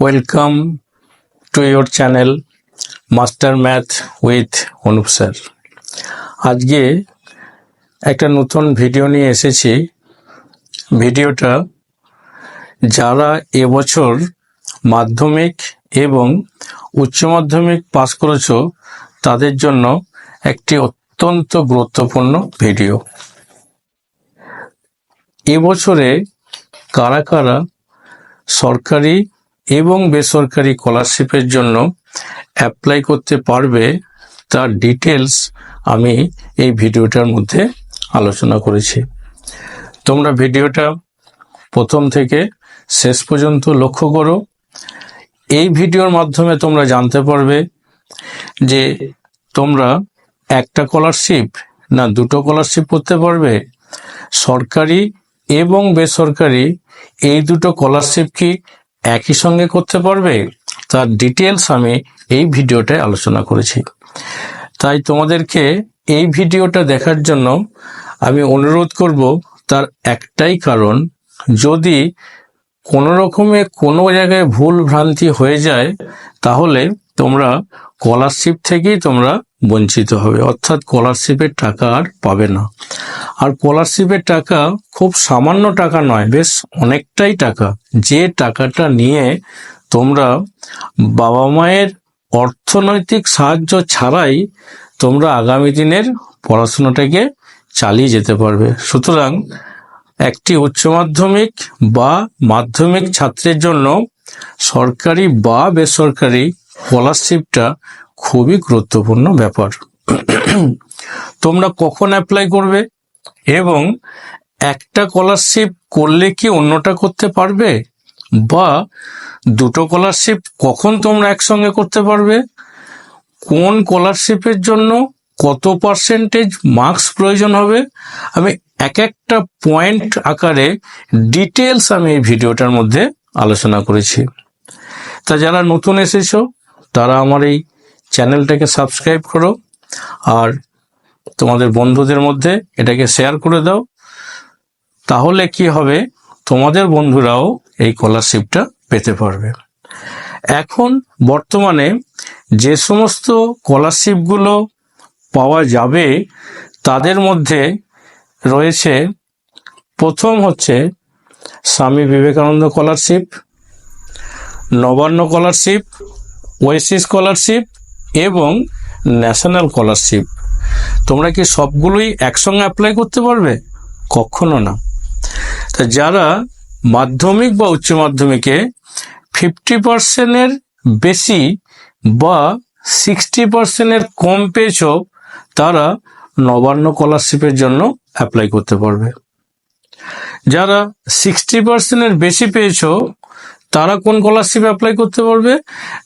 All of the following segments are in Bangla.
Welcome to your channel master math with Anup sir আজকে একটা নতুন ভিডিও নিয়ে এসেছি। ভিডিওটা যারা এবছর মাধ্যমিক এবং উচ্চ মাধ্যমিক পাস করেছ, তাদের জন্য একটি অত্যন্ত গুরুত্বপূর্ণ ভিডিও এবছরে কারা কারা সরকারি এবং বেসরকারি স্কলারশিপের জন্য অ্যাপ্লাই করতে পারবে, তার ডিটেলস আমি এই ভিডিওটার মধ্যে আলোচনা করেছি। তোমরা ভিডিওটা প্রথম থেকে শেষ পর্যন্ত লক্ষ্য করো। এই ভিডিওর মাধ্যমে তোমরা জানতে পারবে যে তোমরা একটা স্কলারশিপ না দুটো স্কলারশিপ করতে পারবে, সরকারি এবং বেসরকারি। এই দুটো স্কলারশিপ কি একই সঙ্গে করতে পারবে? তার ডিটেলস আমি এই ভিডিওটায় আলোচনা করেছি। তাই তোমাদেরকে এই ভিডিওটা দেখার জন্য আমি অনুরোধ করব, তার একটাই কারণ, যদি কোনো রকমে কোনো জায়গায় ভুল ভ্রান্তি হয়ে যায়, তাহলে তোমরা স্কলারশিপ থেকেই তোমরা বঞ্চিত হবে। অর্থাৎ স্কলারশিপের টাকা আর পাবে না। আর স্কলারশিপের টাকা খুব সামান্য টাকা নয়, বেশ অনেকটাই টাকা। যে টাকাটা নিয়ে তোমরা বাবা মায়ের অর্থনৈতিক সাহায্য ছাড়াই তোমরা আগামী দিনের পড়াশোনাটাকে চালিয়ে যেতে পারবে। সুতরাং একটি উচ্চ মাধ্যমিক বা মাধ্যমিক ছাত্রের জন্য সরকারি বা বেসরকারি স্কলারশিপটা খুবই গুরুত্বপূর্ণ ব্যাপার। তোমরা কখন অ্যাপ্লাই করবে এবং একটা স্কলারশিপ করলে কি অন্যটা করতে পারবে? বা দুটো স্কলারশিপ কখন তোমরা একসঙ্গে করতে পারবে? কোন স্কলারশিপের জন্য কত পার্সেন্টেজ মার্কস প্রয়োজন হবে? আমি এক একটা পয়েন্ট আকারে ডিটেলস আমি এই ভিডিওটার মধ্যে আলোচনা করেছি। তা যারা নতুন এসেছ তারা আমার এই চ্যানেলটাকে সাবস্ক্রাইব করো আর তোমাদের বন্ধুদের মধ্যে এটাকে শেয়ার করে দাও। তাহলে কি হবে? তোমাদের বন্ধুরাও এই স্কলারশিপটা পেতে পারবে। এখন বর্তমানে যে সমস্ত স্কলারশিপগুলো পাওয়া যাবে, তাদের মধ্যে রয়েছে, প্রথম হচ্ছে Swami Vivekananda scholarship Nabanna scholarship oasis scholarship এবং ন্যাশনাল স্কলারশিপ। তোমরা কি সবগুলোই একসঙ্গে অ্যাপ্লাই করতে পারবে? কখনো না। তা যারা মাধ্যমিক বা উচ্চ মাধ্যমিকে ফিফটি পার্সেন্টের বেশি বা সিক্সটি পার্সেন্টের কম পেয়েছ, তারা নবান্ন স্কলারশিপের জন্য অ্যাপ্লাই করতে পারবে। যারা সিক্সটি পার্সেন্টের বেশি পেয়েছ তারা কোন স্কলারশিপ অ্যাপ্লাই করতে পারবে?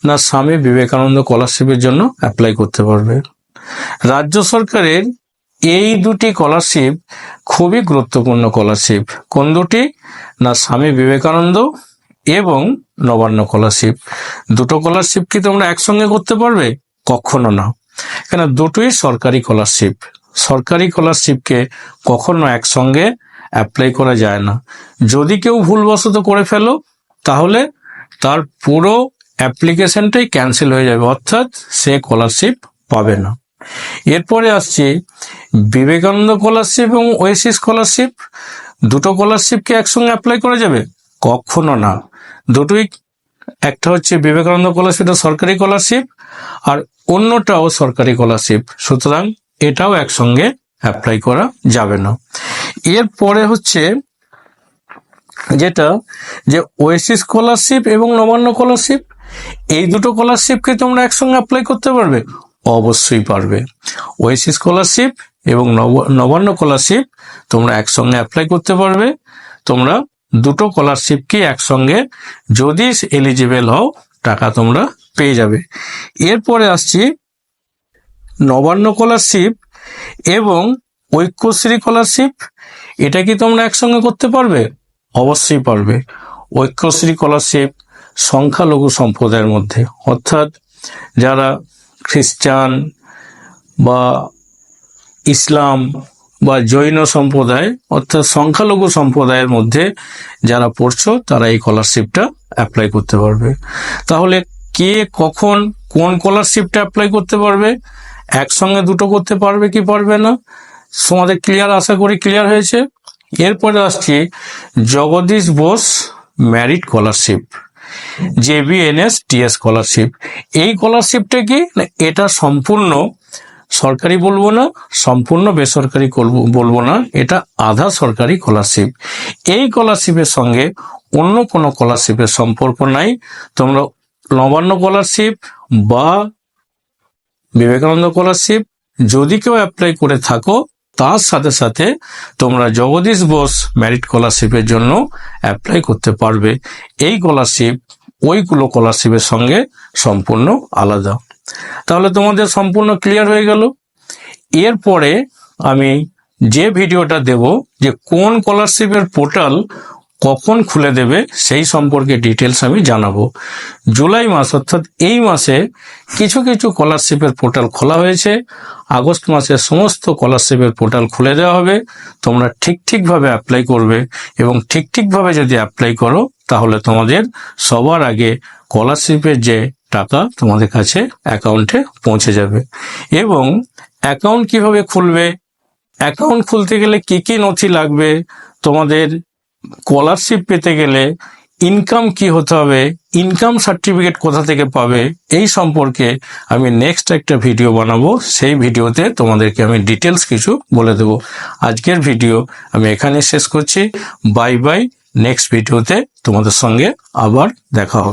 না, স্বামী বিবেকানন্দ স্কলারশিপের জন্য অ্যাপ্লাই করতে পারবে। রাজ্য সরকারের এই দুটি স্কলারশিপ খুবই গুরুত্বপূর্ণ স্কলারশিপ কোন দুটি? না, স্বামী বিবেকানন্দ এবং নবান্ন স্কলারশিপ দুটো স্কলারশিপ কি তোমরা একসঙ্গে করতে পারবে? কখনো না। কেন দুটোই সরকারি স্কলারশিপ সরকারি স্কলারশিপকে কখনো একসঙ্গে অ্যাপ্লাই করা যায় না। যদি কেউ ভুলবশত করে ফেলো তাহলে তার পুরো অ্যাপ্লিকেশনটাই ক্যান্সেল হয়ে যাবে, অর্থাৎ সে স্কলারশিপ পাবে না। এরপরে আসছে বিবেকানন্দ স্কলারশিপ এবং ওয়েসি স্কলারশিপ দুটো স্কলারশিপকে একসঙ্গে অ্যাপ্লাই করা যাবে? কখনো না। দুটোই, একটা হচ্ছে বিবেকানন্দ স্কলারশিপ সরকারি স্কলারশিপ আর অন্যটাও সরকারি স্কলারশিপ সুতরাং এটাও একসঙ্গে অ্যাপ্লাই করা যাবে না। এরপরে হচ্ছে যেটা যে ওয়েসি স্কলারশিপ এবং নবান্ন স্কলারশিপ এই দুটো স্কলারশিপকে তোমরা একসঙ্গে অ্যাপ্লাই করতে পারবে? অবশ্যই পারবে। ওয়েসি স্কলারশিপ এবং নব- নবান্ন স্কলারশিপ তোমরা একসঙ্গে অ্যাপ্লাই করতে পারবে। তোমরা দুটো স্কলারশিপকে একসঙ্গে যদি এলিজিবেল হও, টাকা তোমরা পেয়ে যাবে। এরপরে আসছি নবান্ন স্কলারশিপ এবং ঐক্যশ্রী স্কলারশিপ এটা কি তোমরা একসঙ্গে করতে পারবে? অবশ্যই পারবে। ঐক্যশ্রী স্কলারশিপ সংখ্যালঘু সম্প্রদায়ের মধ্যে। অর্থাৎ যারা খ্রিস্টান বা ইসলাম বা জৈন সম্প্রদায়, অর্থাৎ সংখ্যালঘু সম্প্রদায়ের মধ্যে যারা পড়ছো, তারা এই স্কলারশিপটা অ্যাপ্লাই করতে পারবে। তাহলে কে কখন কোন স্কলারশিপটা অ্যাপ্লাই করতে পারবে? একসঙ্গে দুটো করতে পারবে কি পারবে না? তোমাদের ক্লিয়ার আশা করি ক্লিয়ার হয়েছে। এরপরে আসছি Jagadish Bose merit scholarship JBNS TS scholarship এই স্কলারশিপটা কি? এটা সম্পূর্ণ সরকারি বলব না, সম্পূর্ণ বেসরকারি বলব না, এটা আধা সরকারি স্কলারশিপ এই স্কলারশিপের সঙ্গে অন্য কোনো স্কলারশিপের সম্পর্ক নাই। তোমরা নবান্ন স্কলারশিপ বা বিবেকানন্দ স্কলারশিপ যদি কেউ অ্যাপ্লাই করে থাকো তার সাথে সাথে তোমরা জগদীশ বোস ম্যারিট স্কলারশিপের জন্য অ্যাপ্লাই করতে পারবে। এই স্কলারশিপ ওইগুলো স্কলারশিপের সঙ্গে সম্পূর্ণ আলাদা। তাহলে তোমাদের সম্পূর্ণ ক্লিয়ার হয়ে গেল। এরপরে আমি যে ভিডিওটা দেব যে কোন স্কলারশিপের পোর্টাল কখন খুলে দেবে সেই সম্পর্কে ডিটেলস আমি জানাব। জুলাই মাস অর্থাৎ এই মাসে কিছু কিছু স্কলারশিপের পোর্টাল খোলা হয়েছে। আগস্ট মাসে সমস্ত স্কলারশিপের পোর্টাল খুলে দেওয়া হবে। তোমরা ঠিক ঠিকভাবে অ্যাপ্লাই করবে এবং ঠিক ঠিকভাবে যদি অ্যাপ্লাই করো, তাহলে তোমাদের সবার আগে স্কলারশিপের যে টাকা তোমাদের কাছে অ্যাকাউন্টে পৌঁছে যাবে। এবং অ্যাকাউন্ট কীভাবে খুলবে? অ্যাকাউন্ট খুলতে গেলে কি কি নথি লাগবে? তোমাদের স্কলারশিপ পেতে গেলে ইনকাম কি হতে হবে? ইনকাম সার্টিফিকেট কোথা থেকে পাবে? এই সম্পর্কে আমি নেক্সট একটা ভিডিও বানাবো। সেই ভিডিওতে তোমাদেরকে আমি ডিটেলস কিছু বলে দেব। আজকের ভিডিও আমি এখানে শেষ করছি। বাই বাই নেক্সট ভিডিওতে তোমাদের সঙ্গে আবার দেখা হবে।